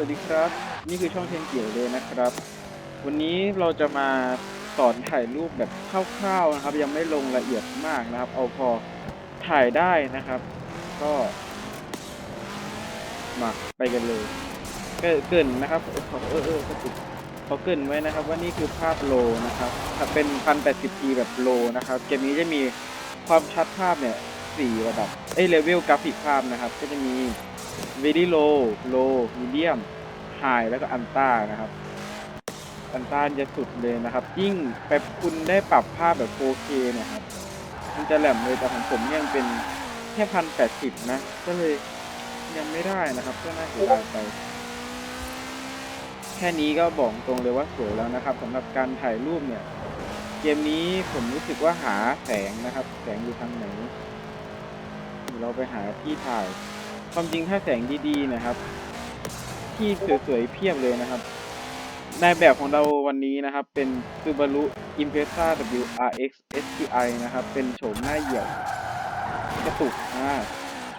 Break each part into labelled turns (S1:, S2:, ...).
S1: สวัสดีครับ นี่คือช่องเทนเกี่ยวเลยนะครับ วันนี้เราจะมาสอนถ่ายรูปแบบคร่าวๆนะครับ ยังไม่ลงละเอียดมากนะครับ เอาพอถ่ายได้นะครับ ก็มาไปกันเลยเกิเกินนะครับเออขอเออเออกระตุกขอเกินไว้นะครับ ว่านี่คือภาพโลนะครับถ้าเป็น 1080p แบบโลนะครับเกมนี้จะมีความชัดภาพเนี่ย สี่ระดับ เอ้ยเลเวลกราฟิกภาพนะครับ ก็จะมี very low low medium high แล้วก็ ultra นะครับ อันต้านจะสุดเลยนะครับ ยิ่งแบบคุณได้ปรับภาพแบบ 4K เนี่ยครับ มันจะแหลมเลยแต่ของผมยังเป็นแค่พันแปดสิบนะ ก็เลยยังไม่ได้นะครับ ก็น่าเสียดายไป แค่นี้ก็บอกตรงเลยว่าสวยแล้วนะครับสำหรับการถ่ายรูปเนี่ยเกมนี้ผมรู้สึกว่าหาแสงนะครับ แสงอยู่ทางไหน ดี๋ยวเราไปหาที่ถ่าย ความจริงถ้าแสงดีๆนะครับ ที่สวยๆเพียบเลยนะครับในแบบของเราวันนี้นะครับ เป็น Subaru Impreza WRX STI นะครับ เป็นโฉมหน้าเหี่ยวกระตุกอ่า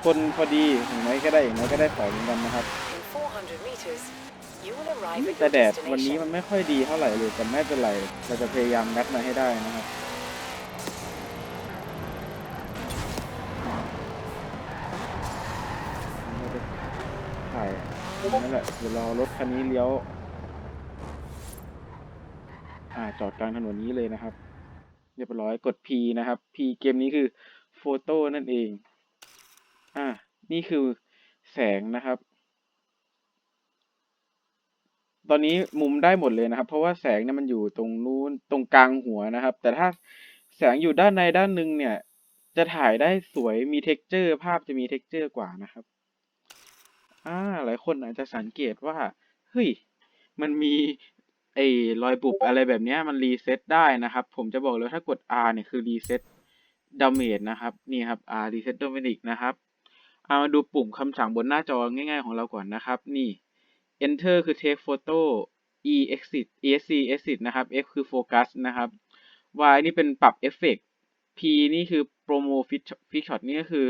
S1: คนพอดีอย่างน้อยก็ได้อย่างน้อยก็ได้สอยเหมือนกันนะครับ
S2: In 400 meters, you will arrive at
S1: แต่
S2: your
S1: แดดวันนี้
S2: destination.
S1: มันไม่ค่อยดีเท่าไหร่เลยแต่ไม่เป็นไร เราจะพยายามงัดมาให้ได้นะครับ นั่นแหละเดี๋ยวรอรถคันนี้เลี้ยว อ่าจอดกลางถนนนี้เลยนะครับ เรียบร้อยกด P นะครับ P เกมนี้คือโฟโต้นั่นเอง อ่า นี่คือแสงนะครับ ตอนนี้มุมได้หมดเลยนะครับ เพราะว่าแสงเนี่ยมันอยู่ตรงนู้นตรงกลางหัวนะครับ แต่ถ้าแสงอยู่ด้านในด้านหนึ่งเนี่ย จะถ่ายได้สวยมี t e x t อร์ ภาพจะมี t e x t อร์กว่านะครับ อ่าหลายคนอาจจะสังเกตว่า เฮ้ย มันมีไอ้รอยบุบอะไรแบบนี้มันรีเซ็ตได้นะครับ ผมจะบอกเลยถ้ากด R เนี่ยคือรีเซ็ตดาเมจนะครับ นี่ครับ R รีเซ็ตดาเมจนะครับ เอามาดูปุ่มคำสั่งบนหน้าจอง่ายๆของเราก่อนนะครับ นี่ enter คือ take photo e exit esc exit นะครับ f คือ focus นะครับ y นี่เป็นปรับเอฟเฟกต์ p นี่คือ promo fit shot นี่ก็คือ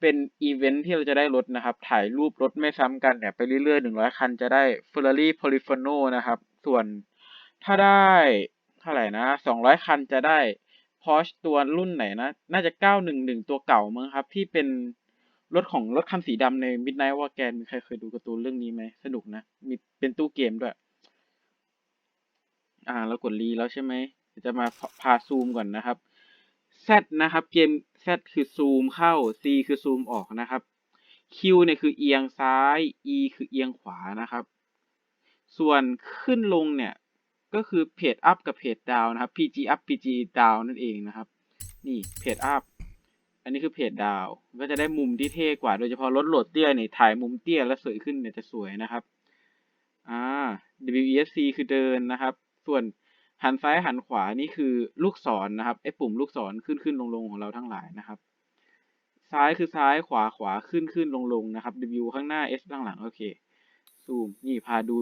S1: เป็นอีเวนท์ที่เราจะได้รถนะครับ ถ่ายรูปรถไม่ซ้ำกันเนี่ยไปเรื่อยๆหนึ่งร้อยคันจะได้ Ferrari Polifono นะครับ ส่วนถ้าได้เท่าไหร่นะสองร้อยคันจะได้ Porsche ตัวรุ่นไหนนะ น่าจะเก้าหนึ่งหนึ่งตัวเก่ามั้งครับ ที่เป็นรถของรถคันสีดำใน Midnight War Gang มีใครเคยดูการ์ตูนเรื่องนี้ไหมสนุกนะ มีเป็นตู้เกมด้วย อ่าเรากดรีแล้วใช่ไหมจะมาพพาซูมก่อนนะครับ Z นะครับ เกม Z คือซูมเข้า C คือซูมออกนะครับ Q เนี่ยคือเอียงซ้าย E คือเอียงขวานะครับ ส่วนขึ้นลงเนี่ย ก็คือเพจอัพกับเพจดาวนะครับ PG up PG down นั่นเองนะครับ นี่เพจอัพอันนี้คือเพจดาวก็จะได้มุมที่เท่กว่า โดยเฉพาะรถโหลดเตี้ยเนี่ยถ่ายมุมเตี้ยแล้วสวยขึ้นเนี่ยจะสวยนะครับ อ่า WESC คือเดินนะครับ ส่วน หันซ้ายหันขวานี่คือลูกศรนะครับไอ้ปุ่มลูกศรขึ้นขึ้นลงลงของเราทั้งหลายนะครับ ซ้ายคือซ้ายขวาขวาขึ้นขึ้นลงลงนะครับ W ข้างหน้า S ข้างหลังโอเคซูมนี่พาดู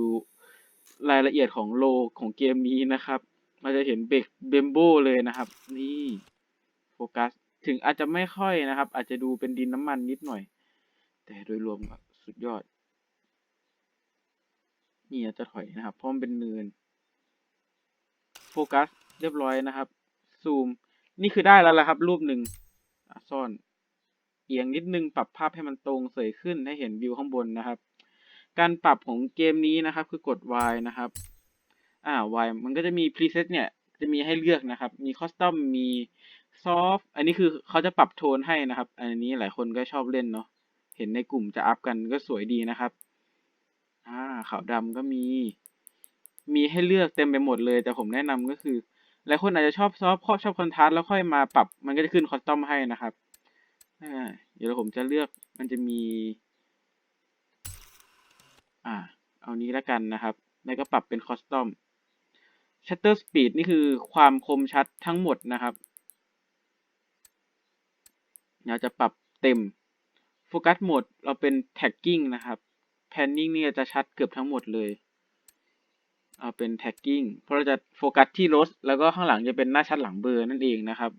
S1: รายละเอียดของโลของเกมนี้นะครับเราจะเห็นเบรกเบมโบเลยนะครับ นี่โฟกัสถึงอาจจะไม่ค่อยนะครับ อาจจะดูเป็นดินน้ำมันนิดหน่อย แต่โดยรวมสุดยอด นี่จจะถอยนะครับเพราะมันเป็นเนิน โฟกัสเรียบร้อยนะครับ ซูม นี่คือได้แล้วละครับ รูปหนึ่งซ่อน เอียงนิดนึงปรับภาพให้มันตรงเสยขึ้นให้เห็นวิวข้างบนนะครับ การปรับของเกมนี้นะครับ คือกด Y นะครับ อ่า Y มันก็จะมี preset เนี่ย จะมีให้เลือกนะครับ มี custom มี soft อันนี้คือเขาจะปรับโทนให้นะครับ อันนี้หลายคนก็ชอบเล่นเนาะเห็นในกลุ่มจะอัพกันก็สวยดีนะครับ อ่าขาวดำก็มี มีให้เลือกเต็มไปหมดเลย แต่ผมแนะนำก็คือหลายคนอาจจะชอบซอฟชอบคอนทราสต์แล้วค่อยมาปรับมันก็จะขึ้นคอสตอมให้นะครับเดี๋ยวผมจะเลือกมันจะมี อ่า เอานี้แล้วกันนะครับ แล้วก็ปรับเป็นคอสตอม Shutter Speed นี่คือความคมชัดทั้งหมดนะครับเราจะปรับเต็มโฟกัสโหมดเราเป็น tagging นะครับ panning นี่จะชัดเกือบทั้งหมดเลย เอาเป็น tagging เพราะเราจะโฟกัสที่รถแล้วก็ข้างหลังจะเป็นหน้าชัดหลังเบอร์นั่นเองนะครับ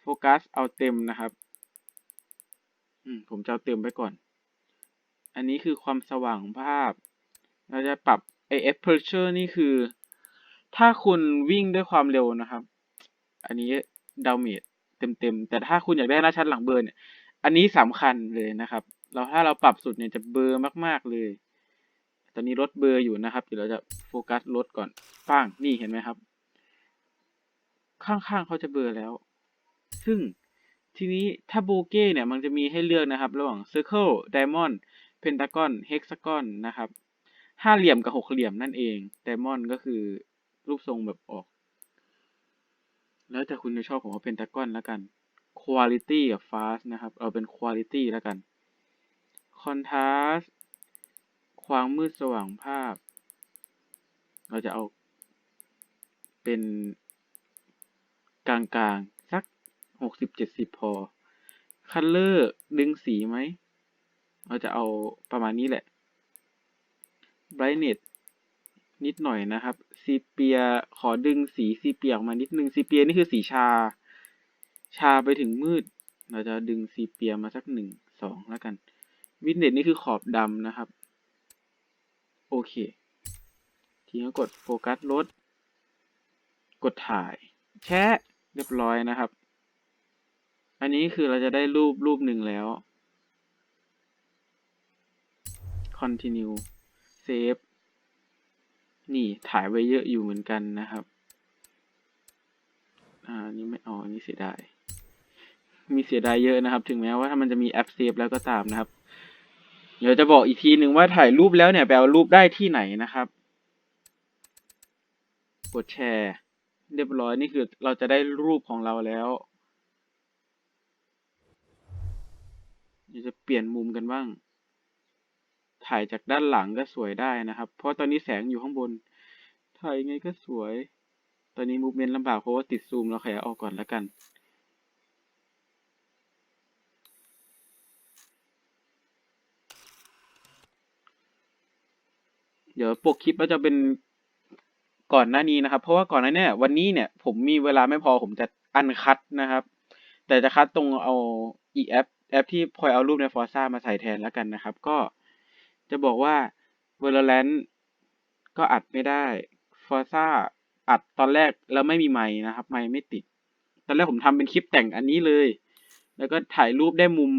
S1: โฟกัสเอาเต็มนะครับ อืมผมจะเอาเต็มไปก่อน อันนี้คือความสว่างของภาพ เราจะปรับไอ aperture นี่คือ ถ้าคุณวิ่งด้วยความเร็วนะครับ อันนี้ดาเมจเต็มๆ แต่ถ้าคุณอยากได้หน้าชัดหลังเบอร์เนี่ย อันนี้สำคัญเลยนะครับ เราถ้าเราปรับสุดเนี่ยจะเบอร์มาก ๆเลย ตอนนี้ลดเบอร์อยู่นะครับเดี๋ยวเราจะโฟกัสลดก่อนป้างนี่เห็นไหมครับ ข้างๆเขาจะเบอร์แล้ว ซึ่งทีนี้ถ้าโบเก้เนี่ยมันจะมีให้เลือกนะครับ ระหว่าง Circle Diamond Pentagon Hexagon นะครับห้าเหลี่ยมกับหกเหลี่ยมนั่นเอง Diamond ก็คือรูปทรงแบบออก แล้วแต่คุณจะชอบผมว่า Pentagon แล้วกัน Quality กับ Fast นะครับ เอาเป็น Quality แล้วกัน Contrast ความมืดสว่างภาพ เราจะเอา เป็น กลางๆ สักหกสิบเจ็ดสิบพอ คัลเลอร์ดึงสีไหม เราจะเอาประมาณนี้แหละ brightness นิดหน่อยนะครับซีเปียขอดึงสีซีเปียออกมานิดนึงซีเปียนี่คือสีชา ชาไปถึงมืด เราจะดึงซีเปียมาสักหนึ่งสองแล้วกันวินเนตนี่คือขอบดำนะครับ โอเค ทีนี้กดโฟกัสลดกดถ่าย แชะเรียบร้อยนะครับ อันนี้คือเราจะได้รูปรูปหนึ่งแล้ว continue save นี่ถ่ายไว้เยอะอยู่เหมือนกันนะครับ อ่า นี่ไม่อาอันนี้เสียดาย มีเสียดายเยอะนะครับ ถึงแม้ว่าถ้ามันจะมีแอปเซฟแล้วก็ตามนะครับ เดี๋ยวจะบอกอีกทีหนึ่งว่าถ่ายรูปแล้วเนี่ยไปเอารูปได้ที่ไหนนะครับ กดแชร์ เรียบร้อยนี่คือเราจะได้รูปของเราแล้วเดี๋ยวจะเปลี่ยนมุมกันบ้าง ถ่ายจากด้านหลังก็สวยได้นะครับ เพราะตอนนี้แสงอยู่ข้างบน ถ่ายยังไงก็สวย ตอนนี้มูฟเมนต์ลำบากเพราะว่าติดซูมเราขยายออกก่อนแล้วกัน เดี๋ยวปกคลิปเราจะเป็นก่อนหน้านี้นะครับ เพราะว่าก่อนหน้านี้วันนี้เนี่ย ผมมีเวลาไม่พอผมจะอันคัดนะครับ แต่จะคัดตรงเอาอีแอป แอปที่พอยเอารูปในฟอร์ซ่ามาใส่แทนแล้วกันนะครับ ก็จะบอกว่า Valorant ก็อัดไม่ได้ Forza อัดตอนแรกแล้วไม่มีไมค์นะครับไมค์ไม่ติด ตอนแรกผมทำเป็นคลิปแต่งอันนี้เลย แล้วก็ถ่ายรูปได้มุม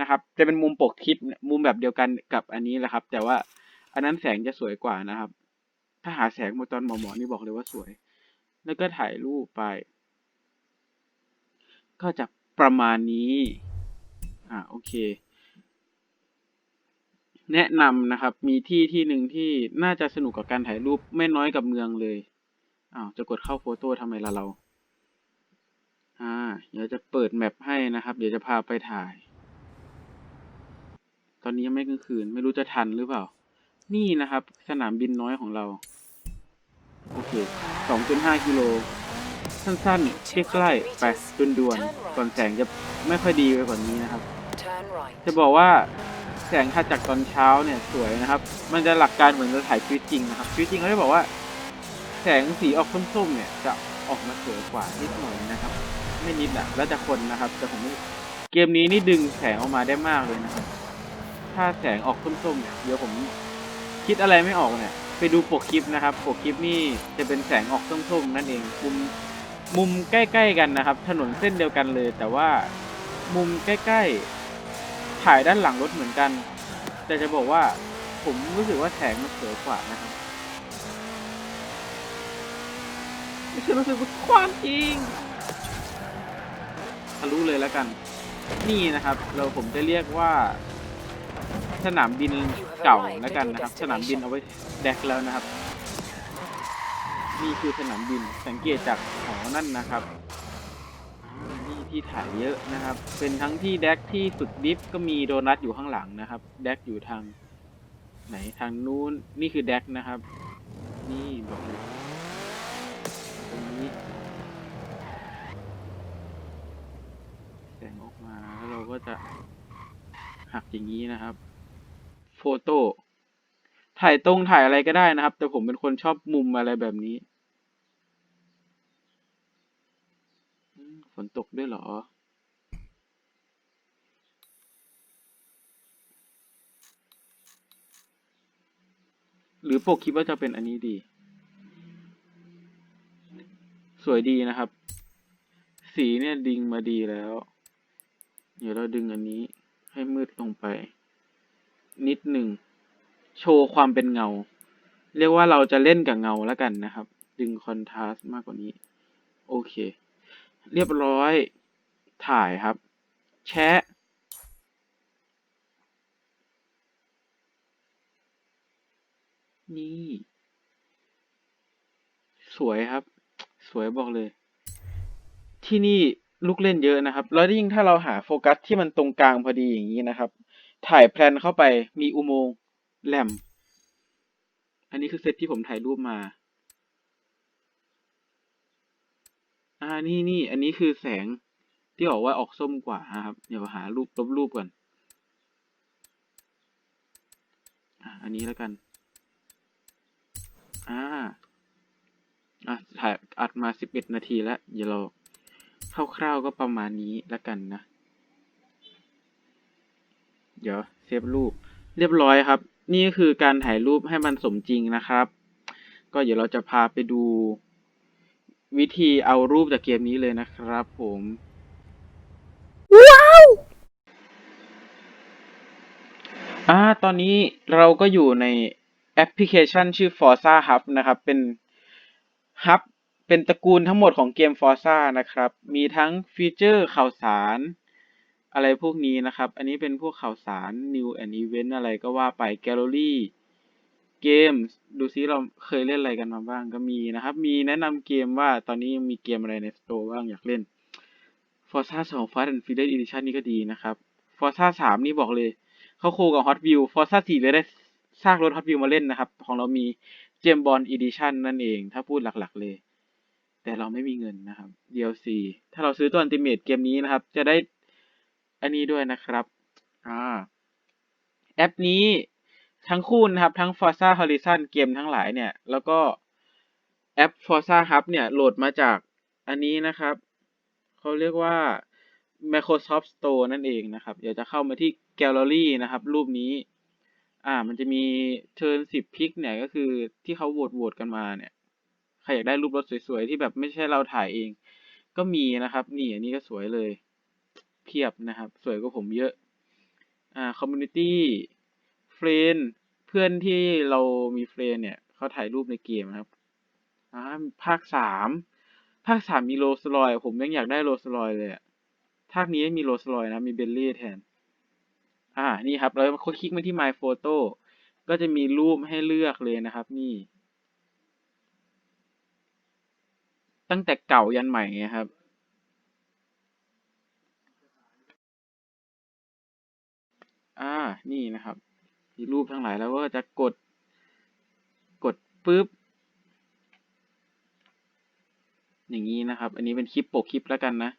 S1: นะครับ จะเป็นมุมปกคลิปมุมแบบเดียวกันกับอันนี้แหละครับ แต่ว่า อันนั้นแสงจะสวยกว่านะครับ ถ้าหาแสงมาตอนหมอๆนี่บอกเลยว่าสวย แล้วก็ถ่ายรูปไป ก็จะประมาณนี้ อ่าโอเค แนะนำนะครับ มีที่ที่หนึ่งที่น่าจะสนุกกับการถ่ายรูปไม่น้อยกับเมืองเลยอ้าวจะกดเข้าโฟโต้ทำไมล่ะเราอ่าเดี๋ยวจะเปิดแมปให้นะครับ เดี๋ยวจะพาไปถ่าย ตอนนี้ยังไม่กลางคืน ไม่รู้จะทันหรือเปล่า นี่นะครับ สนามบินน้อยของเรา โอเค 2.5 กิโล สั้นๆใกล้ๆไปด่วนๆ ก่อนแสงจะไม่ค่อยดีไปกว่านี้นะครับ จะบอกว่าแสงถ้าจากตอนเช้าเนี่ยสวยนะครับ มันจะหลักการเหมือนเราถ่ายชีวิตจริงนะครับชีวิตจริงเขาจะบอกว่า แสงสีออกส้มๆเนี่ยจะออกมาสวยกว่านิดหน่อยนะครับ ไม่นิดอะแล้วแต่คนนะครับ แต่ผมเกมนี้นี่ดึงแสงออกมาได้มากเลยนะครับ ถ้าแสงออกส้มๆเนี่ยเดี๋ยวผม คิดอะไรไม่ออกเนี่ย ไปดูปกคลิปนะครับ ปกคลิปนี่จะเป็นแสงออกส้มๆนั่นเองมุมมุมใกล้ๆกันนะครับ ถนนเส้นเดียวกันเลย แต่ว่ามุมใกล้ๆถ่ายด้านหลังรถเหมือนกัน แต่จะบอกว่าผมรู้สึกว่าแสงมันสวยกว่านะครับไม่ใช่รู้สึกว่าความจริงทะลุเลยแล้วกัน นี่นะครับ เราผมจะเรียกว่า สนามบินเก่าแล้วกันนะครับ สนามบินเอาไว้แดกแล้วนะครับ นี่คือสนามบินสังเกตจากหอนั่นนะครับนี่ที่ถ่ายเยอะนะครับ เป็นทั้งที่แดกที่สุดดิฟก็มีโดนัทอยู่ข้างหลังนะครับ แดกอยู่ทาง ไหนทางนู้นนี่คือแดกนะครับ นี่บอกเลยตรงนี้แสงออกมาแล้วเราก็จะหักอย่างนี้นะครับ โฟโต้ถ่ายตรงถ่ายอะไรก็ได้นะครับ แต่ผมเป็นคนชอบมุมอะไรแบบนี้ฝนตกด้วยเหรอ หรือปกคิดว่าจะเป็นอันนี้ดี สวยดีนะครับ สีเนี่ยดึงมาดีแล้ว เดี๋ยวเราดึงอันนี้ให้มืดลงไป นิดหนึ่งโชว์ความเป็นเงา เรียกว่าเราจะเล่นกับเงาแล้วกันนะครับ ดึงคอนทราสต์มากกว่านี้ โอเค เรียบร้อยถ่ายครับ แชะนี่ สวยครับ สวยบอกเลย ที่นี่ลูกเล่นเยอะนะครับ แล้วยิ่งถ้าเราหาโฟกัสที่มันตรงกลางพอดีอย่างนี้นะครับ ถ่ายแพลนเข้าไปมีอุโมงค์แหลม อันนี้คือเซตที่ผมถ่ายรูปมา อ่า นี่นี่ อันนี้คือแสงที่บอกว่าออกส้มกว่าครับ เดี๋ยวหารูปลบรูปก่อน อ่า อันนี้แล้วกัน อ่า อะถ่ายอัดมาสิบเอ็ดนาทีแล้ว เดี๋ยวเราคร่าวๆก็ประมาณนี้แล้วกันนะ เดี๋ยวเซฟรูป เรียบร้อยครับ นี่ก็คือการถ่ายรูปให้มันสมจริงนะครับ ก็เดี๋ยวเราจะพาไปดู วิธีเอารูปจากเกมนี้เลยนะครับผมว้าวอ่าตอนนี้เราก็อยู่ในแอปพลิเคชันชื่อ Forza Hub นะครับ เป็น Hub เป็นตระกูลทั้งหมดของเกม Forza นะครับ มีทั้งฟีเจอร์ข่าวสาร อะไรพวกนี้นะครับ อันนี้เป็นพวกข่าวสาร New and Event อะไรก็ว่าไป Gallery เกมดูซิเราเคยเล่นอะไรกันมาบ้างก็มีนะครับ มีแนะนำเกมว่าตอนนี้ยังมีเกมอะไรใน Store บ้างอยากเล่น Forza 2 Fast and Furious Edition นี่ก็ดีนะครับ Forza 3 นี่บอกเลย เข้าคู่กับ Hot Wheels Forza 4เลยได้สร้างรถ Hot Wheels มาเล่นนะครับ ของเรามีเจมบอล Edition นั่นเอง ถ้าพูดหลักๆเลย แต่เราไม่มีเงินนะครับ DLC ถ้าเราซื้อตัว Ultimate เกมนี้นะครับ จะได้ อันนี้ด้วยนะครับอ่าแอปนี้ทั้งคู่นะครับ ทั้ง Forza Horizon เกมทั้งหลายเนี่ย แล้วก็แอป Forza Hub เนี่ย โหลดมาจากอันนี้นะครับ เขาเรียกว่า Microsoft Store นั่นเองนะครับ เดี๋ยวจะเข้ามาที่ Gallery นะครับ รูปนี้ อ่า มันจะมี Turn 10พิกเนี่ย ก็คือที่เขาโหวตโหวตกันมาเนี่ย ใครอยากได้รูปรถสวยๆ ที่แบบไม่ใช่เราถ่ายเอง ก็มีนะครับ นี่อันนี้ก็สวยเลย เพียบนะครับ สวยกว่าผมเยอะอ่า Community Friend เพื่อนที่เรามีเฟรนเนี่ยเขาถ่ายรูปในเกมนะครับอ่าภาคสามภาคสามมีโรส์รอย ผมยังอยากได้โรส์รอยเลยอะภาคนี้มีโรส์รอยนะ มีเบลลี่แทน อ่า นี่ครับแล้วคลิกมาที่ My Photo ก็จะมีรูปให้เลือกเลยนะครับ นี่ ตั้งแต่เก่ายันใหม่ครับ อ่า นี่นะครับ มีรูปทั้งหลายแล้วก็จะกด กดปุ๊บ อย่างนี้นะครับ อันนี้เป็นคลิปปกคลิปแล้วกันนะ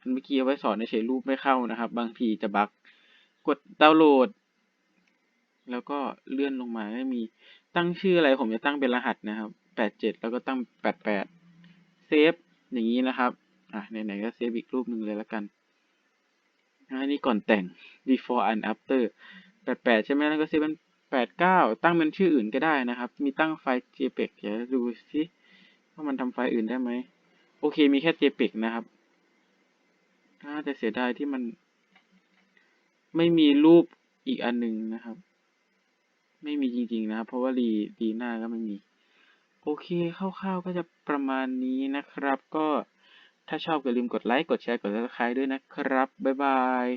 S1: อันเมื่อกี้เอาไว้สอนในเฉยรูปไม่เข้านะครับ บางทีจะบั๊กกดดาวน์โหลด แล้วก็เลื่อนลงมาไม่มีตั้งชื่ออะไรผมจะตั้งเป็นรหัสนะครับแปดเจ็ดแล้วก็ตั้งแปดแปดเซฟอย่างนี้นะครับ อะไหนๆก็เซฟอีกรูปหนึ่งเลยแล้วกัน อันนี้ก่อนแต่ง before and after แปดแปดใช่ไหมแล้วก็เซฟเป็นแปดเก้าตั้งเป็นชื่ออื่นก็ได้นะครับ มีตั้งไฟล์ JPEG เดี๋ยวดูสิว่ามันทำไฟล์อื่นได้ไหม โอเค มีแค่ JPEG นะครับน่าจะเสียดายที่มัน ไม่มีรูปอีกอันหนึ่งนะครับ ไม่มีจริง ๆ นะครับ เพราะว่ารีรีหน้าก็ไม่มี โอเคคร่าวๆก็จะประมาณนี้นะครับ ก็ ถ้าชอบอย่าลืมกดไลค์ กดแชร์ กด subscribe ด้วยนะครับ บ๊ายบาย